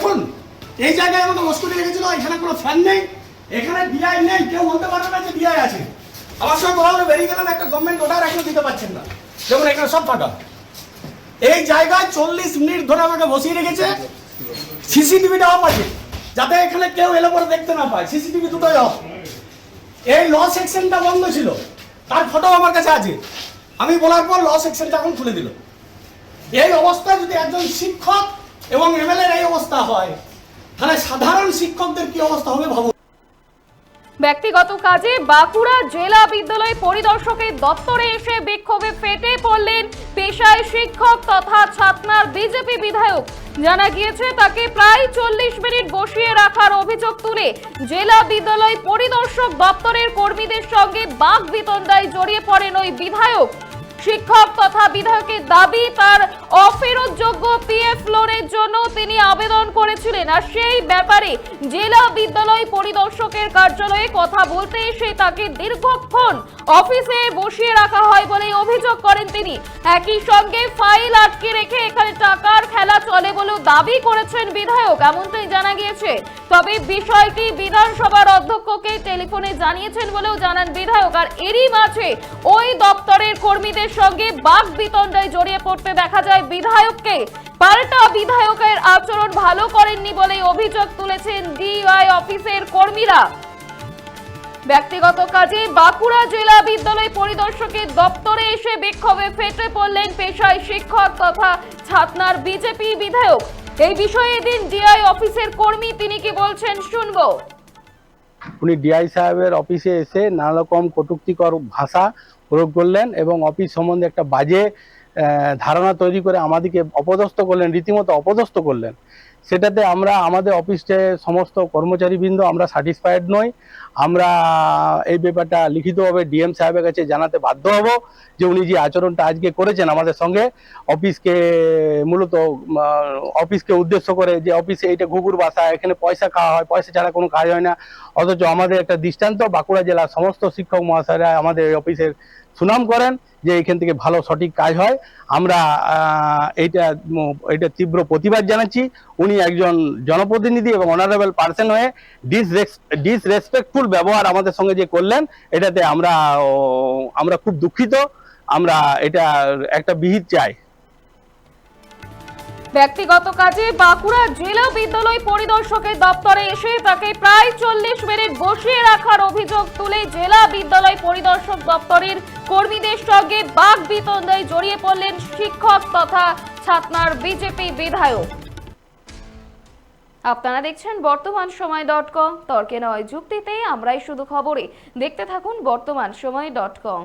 দেখুন, এই জায়গায় আমাকে মস্কুটি রেখেছিল, এখানে কোনো ফ্যান নেই, এখানে ডিআই নেই, কেউ বলতে পারবে না যে ডিআই আছে। আমার সঙ্গে বলে বেরিয়ে গেলাম, একটা গভর্নমেন্ট অর্ডার এখনও দিতে পারছেন না। দেখুন, এখানে সব ফাঁকা। এই জায়গায় চল্লিশ মিনিট ধরে আমাকে বসিয়ে রেখেছে সিসিটিভিটা অফ আছে, যাতে এখানে কেউ এলে পরে দেখতে না পায়। সিসিটিভি দুটোই অফ এই ল সেকশনটা বন্ধ ছিল, তার ফটো আমার কাছে আছে। আমি বলার পর ল সেকশনটা এখন খুলে দিল। এই অবস্থায় যদি একজন শিক্ষক এবং এমএলএ এই অবস্থা হয়, তাহলে সাধারণ শিক্ষকদের কি অবস্থা হবে ভাবুন? ব্যক্তিগত কাজে বাঁকুড়া জেলা বিদ্যালয় পরিদর্শকের দপ্তরে এসে বিক্ষোভে ফেটে পড়লেন পেশায় শিক্ষক তথা ছাতনার বিজেপি বিধায়ক। জানা গিয়েছে, তাকে প্রায় চল্লিশ মিনিট বসিয়ে রাখার অভিযোগ তুলে জেলা বিদ্যালয় পরিদর্শক দপ্তরের কর্মীদের সঙ্গে বাঘ বিতন্ডায় জড়িয়ে পড়েন ওই বিধায়ক। শিক্ষক তথা বিধায়কের দাবি, তার অফেরতযোগ্য পিএফ লোনের জন্য তিনি আবেদন করেছিলেন। আর সেই ব্যাপারে জেলা বিদ্যালয় পরিদর্শকের কার্যালয়ে কথা বলতে এসে তাকে দীর্ঘক্ষণ অফিসে বসিয়ে রাখা হয় বলে অভিযোগ করেন তিনি। একই সঙ্গে ফাইল আটকে রেখে এখানে টাকার খেলা চলে বলেও দাবি করেছেন বিধায়ক, এমনটাই জানা গিয়েছে। তবে বিষয়টি বিধানসভার অধ্যক্ষকে টেলিফোনে জানিয়েছেন বলেও জানান বিধায়ক। আর এরই মাঝে ওই দপ্তরের কর্মীদের সঙ্গে বাঘ বিতণ্ডায় জড়িয়ে পড়তে দেখা যায় বিধায়ককে। পাল্টা বিধায়কের আচরণ ভালো করেননি বলে অভিযোগ তুলেছেন ডিআই অফিসের কর্মীরা। ব্যক্তিগত কাজে বাঁকুড়া জেলা বিদ্যালয় পরিদর্শকের দপ্তরে এসে বিক্ষোভে ফেটে পড়লেন পেশায় শিক্ষক তথা ছাতনার বিজেপি বিধায়ক। এই বিষয়ে এদিন ডিআই অফিসের কর্মী তিনি কি বলছেন শুনব। উনি ডিআই সাহেবের অফিসে এসে নানা রকম কটুক্তিকর ভাষা প্রয়োগ করলেন এবং অফিস সম্বন্ধে একটা বাজে ধারণা তৈরি করে আমাদেরকে অপদস্থ করলেন, রীতিমতো অপদস্থ করলেন। সেটাতে আমরা, আমাদের অফিসে সমস্ত কর্মচারীবৃন্দ আমরা স্যাটিসফাইড নই। আমরা এই ব্যাপারটা লিখিতভাবে ডিএম সাহেবের কাছে জানাতে বাধ্য হব যে উনি যে আচরণটা আজকে করেছেন আমাদের সঙ্গে, অফিসকে মূলত অফিসকে উদ্দেশ্য করে যে অফিসে এইটা ঘুঘুর বাসা, এখানে পয়সা খাওয়া হয়, পয়সা ছাড়া কোনো কাজ হয় না। অথচ আমাদের একটা দৃষ্টান্ত, বাঁকুড়া জেলার সমস্ত শিক্ষক মহাশয়রা আমাদের অফিসের সুনাম করেন যে এখান থেকে ভালো সঠিক কাজ হয়। আমরা এইটা এটা তীব্র প্রতিবাদ জানাচ্ছি। উনি একজন জনপ্রতিনিধি এবং অনারেবল পার্সন হয়ে ডিসরেসপেক্টফুল ব্যবহার আমাদের সঙ্গে যে করলেন, এটাতে আমরা আমরা খুব দুঃখিত। আমরা এটা একটা বিহিত চাই। ব্যক্তিগত কাজে বাঁকুড়া জেলা বিদ্যালয় পরিদর্শকের দপ্তরে এসে তাকে প্রায় চল্লিশ মিনিট বসিয়ে রাখার অভিযোগ তুলে জেলা বিদ্যালয় পরিদর্শক দপ্তরের কর্মীদের সঙ্গে বাঘ বিতন্ডায় জড়িয়ে পড়লেন শিক্ষক তথা ছাতনার বিজেপি বিধায়ক। আপনারা দেখছেন বর্তমান সময় ডট কম। তর্কে নয় যুক্তিতে আমরাই শুধু খবরে। দেখতে থাকুন বর্তমান সময় ডট কম।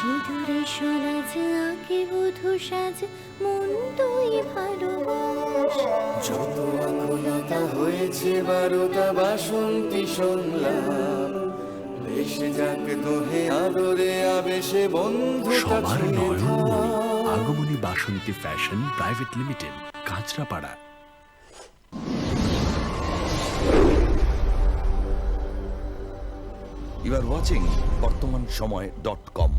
সিঁদুরে সরাজ আঁকে বধু সাজ মন তুই ভালোবাস। যত আকুলতা হয়েছে বারোটা বাসন্তী সংলাপ ভেসে যাক দোহে আদরে আবেশে বন্ধুতা সবার নয়নমণি আগমনী Basanti fashion private limited Kanchrapara. You are watching Bartaman Samay dot com